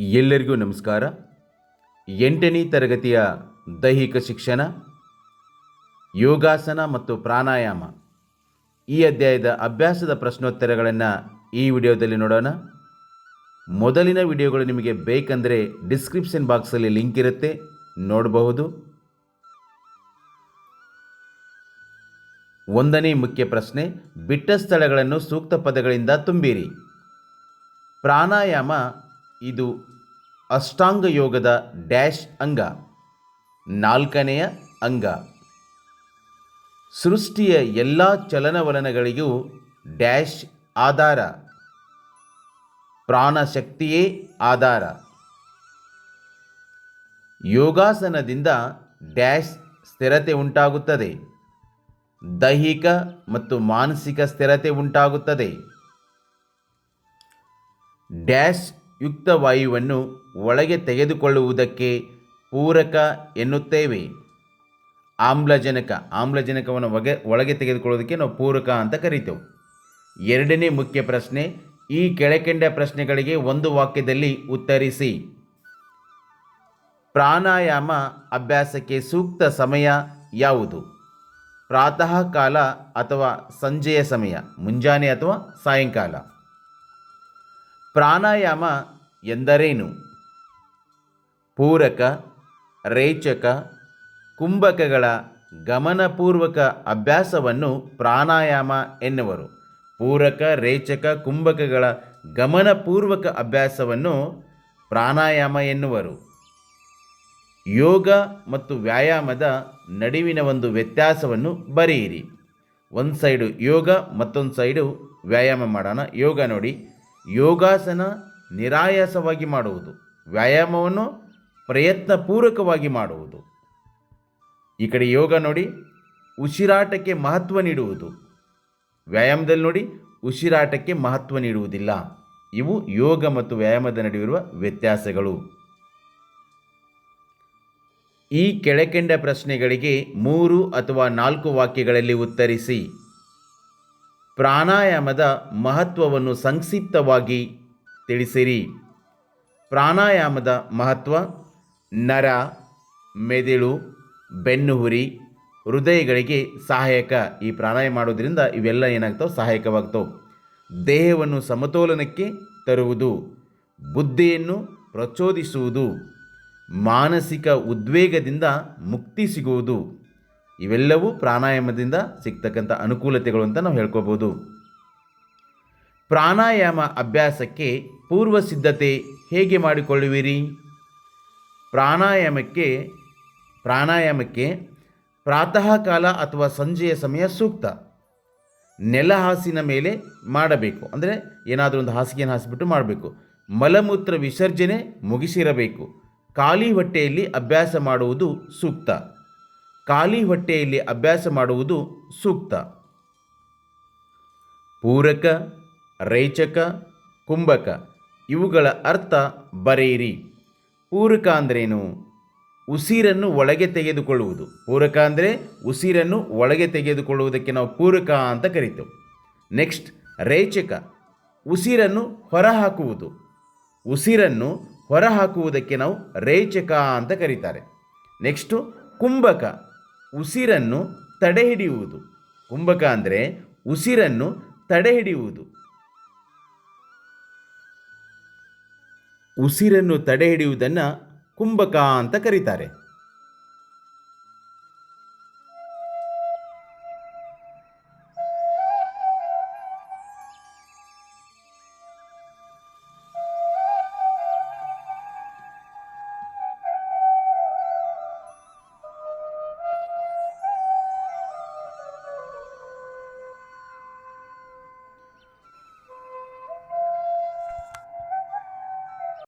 ಎಲ್ಲರಿಗೂ ನಮಸ್ಕಾರ. ಎಂಟನೇ ತರಗತಿಯ ದೈಹಿಕ ಶಿಕ್ಷಣ, ಯೋಗಾಸನ ಮತ್ತು ಪ್ರಾಣಾಯಾಮ. ಈ ಅಧ್ಯಾಯದ ಅಭ್ಯಾಸದ ಪ್ರಶ್ನೋತ್ತರಗಳನ್ನು ಈ ವಿಡಿಯೋದಲ್ಲಿ ನೋಡೋಣ. ಮೊದಲಿನ ವಿಡಿಯೋಗಳು ನಿಮಗೆ ಬೇಕಂದರೆ ಡಿಸ್ಕ್ರಿಪ್ಷನ್ ಬಾಕ್ಸಲ್ಲಿ ಲಿಂಕ್ ಇರುತ್ತೆ, ನೋಡಬಹುದು. ಒಂದನೇ ಮುಖ್ಯ ಪ್ರಶ್ನೆ, ಬಿಟ್ಟ ಸ್ಥಳಗಳನ್ನು ಸೂಕ್ತ ಪದಗಳಿಂದ ತುಂಬಿರಿ. ಪ್ರಾಣಾಯಾಮ ಇದು ಅಷ್ಟಾಂಗ ಯೋಗದ ಡ್ಯಾಶ್ ಅಂಗ. ನಾಲ್ಕನೆಯ ಅಂಗ. ಸೃಷ್ಟಿಯ ಎಲ್ಲ ಚಲನವಲನಗಳಿಗೂ ಡ್ಯಾಶ್ ಆಧಾರ. ಪ್ರಾಣಶಕ್ತಿಯೇ ಆಧಾರ. ಯೋಗಾಸನದಿಂದ ಡ್ಯಾಶ್ ಸ್ಥಿರತೆ ಉಂಟಾಗುತ್ತದೆ. ದೈಹಿಕ ಮತ್ತು ಮಾನಸಿಕ ಸ್ಥಿರತೆ ಉಂಟಾಗುತ್ತದೆ. ಡ್ಯಾಶ್ ಯುಕ್ತ ವಾಯುವನ್ನು ಒಳಗೆ ತೆಗೆದುಕೊಳ್ಳುವುದಕ್ಕೆ ಪೂರಕ ಎನ್ನುತ್ತೇವೆ. ಆಮ್ಲಜನಕ, ಆಮ್ಲಜನಕವನ್ನು ಒಗೆ, ಒಳಗೆ ತೆಗೆದುಕೊಳ್ಳೋದಕ್ಕೆ ನಾವು ಪೂರಕ ಅಂತ ಕರಿತೇವೆ. ಎರಡನೇ ಮುಖ್ಯ ಪ್ರಶ್ನೆ, ಈ ಕೆಳಕಂಡ ಪ್ರಶ್ನೆಗಳಿಗೆ ಒಂದು ವಾಕ್ಯದಲ್ಲಿ ಉತ್ತರಿಸಿ. ಪ್ರಾಣಾಯಾಮ ಅಭ್ಯಾಸಕ್ಕೆ ಸೂಕ್ತ ಸಮಯ ಯಾವುದು? ಪ್ರಾತಃ ಕಾಲ ಅಥವಾ ಸಂಜೆಯ ಸಮಯ, ಮುಂಜಾನೆ ಅಥವಾ ಸಾಯಂಕಾಲ? ಪ್ರಾಣಾಯಾಮ ಎಂದರೇನು? ಪೂರಕ, ರೇಚಕ, ಕುಂಭಕಗಳ ಗಮನಪೂರ್ವಕ ಅಭ್ಯಾಸವನ್ನು ಪ್ರಾಣಾಯಾಮ ಎನ್ನುವರು. ಪೂರಕ, ರೇಚಕ, ಕುಂಭಕಗಳ ಗಮನಪೂರ್ವಕ ಅಭ್ಯಾಸವನ್ನು ಪ್ರಾಣಾಯಾಮ ಎನ್ನುವರು. ಯೋಗ ಮತ್ತು ವ್ಯಾಯಾಮದ ನಡುವಿನ ಒಂದು ವ್ಯತ್ಯಾಸವನ್ನು ಬರೆಯಿರಿ. ಒಂದು ಸೈಡು ಯೋಗ, ಮತ್ತೊಂದು ಸೈಡು ವ್ಯಾಯಾಮ ಮಾಡೋಣ. ಯೋಗ ನೋಡಿ. ಯೋಗಾಸನ ನಿರಾಯಾಸವಾಗಿ ಮಾಡುವುದು, ವ್ಯಾಯಾಮವನ್ನು ಪ್ರಯತ್ನಪೂರ್ವಕವಾಗಿ ಮಾಡುವುದು. ಈ ಕಡೆ ಯೋಗ ನೋಡಿ, ಉಸಿರಾಟಕ್ಕೆ ಮಹತ್ವ ನೀಡುವುದು. ವ್ಯಾಯಾಮದಲ್ಲಿ ನೋಡಿ, ಉಸಿರಾಟಕ್ಕೆ ಮಹತ್ವ ನೀಡುವುದಿಲ್ಲ. ಇವು ಯೋಗ ಮತ್ತು ವ್ಯಾಯಾಮದ ನಡುವಿರುವ ವ್ಯತ್ಯಾಸಗಳು. ಈ ಕೆಳಕಂಡ ಪ್ರಶ್ನೆಗಳಿಗೆ ಮೂರು ಅಥವಾ ನಾಲ್ಕು ವಾಕ್ಯಗಳಲ್ಲಿ ಉತ್ತರಿಸಿ. ಪ್ರಾಣಾಯಾಮದ ಮಹತ್ವವನ್ನು ಸಂಕ್ಷಿಪ್ತವಾಗಿ ತಿಳಿಸಿರಿ. ಪ್ರಾಣಾಯಾಮದ ಮಹತ್ವ, ನರ, ಮೆದುಳು, ಬೆನ್ನುಹುರಿ, ಹೃದಯಗಳಿಗೆ ಸಹಾಯಕ. ಈ ಪ್ರಾಣಾಯಾಮ ಮಾಡೋದ್ರಿಂದ ಇವೆಲ್ಲ ಏನಾಗ್ತಾವೆ? ಸಹಾಯಕವಾಗ್ತವೆ. ದೇಹವನ್ನು ಸಮತೋಲನಕ್ಕೆ ತರುವುದು, ಬುದ್ಧಿಯನ್ನು ಪ್ರಚೋದಿಸುವುದು, ಮಾನಸಿಕ ಉದ್ವೇಗದಿಂದ ಮುಕ್ತಿ ಸಿಗುವುದು. ಇವೆಲ್ಲವೂ ಪ್ರಾಣಾಯಾಮದಿಂದ ಸಿಗ್ತಕ್ಕಂಥ ಅನುಕೂಲತೆಗಳು ಅಂತ ನಾವು ಹೇಳ್ಕೋಬೋದು. ಪ್ರಾಣಾಯಾಮ ಅಭ್ಯಾಸಕ್ಕೆ ಪೂರ್ವ ಸಿದ್ಧತೆ ಹೇಗೆ ಮಾಡಿಕೊಳ್ಳುವಿರಿ? ಪ್ರಾಣಾಯಾಮಕ್ಕೆ ಪ್ರಾಣಾಯಾಮಕ್ಕೆ ಪ್ರಾತಃ ಕಾಲ ಅಥವಾ ಸಂಜೆಯ ಸಮಯ ಸೂಕ್ತ. ನೆಲ ಹಾಸಿನ ಮೇಲೆ ಮಾಡಬೇಕು. ಅಂದರೆ ಏನಾದರೂ ಒಂದು ಹಾಸಿಗೆಯನ್ನು ಹಾಸಿಬಿಟ್ಟು ಮಾಡಬೇಕು. ಮಲಮೂತ್ರ ವಿಸರ್ಜನೆ ಮುಗಿಸಿರಬೇಕು. ಖಾಲಿ ಹೊಟ್ಟೆಯಲ್ಲಿ ಅಭ್ಯಾಸ ಮಾಡುವುದು ಸೂಕ್ತ. ಖಾಲಿ ಹೊಟ್ಟೆಯಲ್ಲಿ ಅಭ್ಯಾಸ ಮಾಡುವುದು ಸೂಕ್ತ. ಪೂರಕ, ರೇಚಕ, ಕುಂಭಕ, ಇವುಗಳ ಅರ್ಥ ಬರೆಯಿರಿ. ಪೂರಕ ಅಂದ್ರೇನು? ಉಸಿರನ್ನು ಒಳಗೆ ತೆಗೆದುಕೊಳ್ಳುವುದು. ಪೂರಕ ಅಂದರೆ ಉಸಿರನ್ನು ಒಳಗೆ ತೆಗೆದುಕೊಳ್ಳುವುದಕ್ಕೆ ನಾವು ಪೂರಕ ಅಂತ ಕರಿತೇವೆ. ನೆಕ್ಸ್ಟ್ ರೇಚಕ. ಉಸಿರನ್ನು ಹೊರಹಾಕುವುದು ಉಸಿರನ್ನು ಹೊರಹಾಕುವುದಕ್ಕೆ ನಾವು ರೇಚಕ ಅಂತ ಕರೀತಾರೆ. ನೆಕ್ಸ್ಟು ಕುಂಭಕ. ಉಸಿರನ್ನು ತಡೆಹಿಡಿಯುವುದು. ಕುಂಭಕ ಅಂದರೆ ಉಸಿರನ್ನು ತಡೆಹಿಡಿಯುವುದು. ಉಸಿರನ್ನು ತಡೆಹಿಡಿಯುವುದನ್ನು ಕುಂಭಕ ಅಂತ ಕರೀತಾರೆ.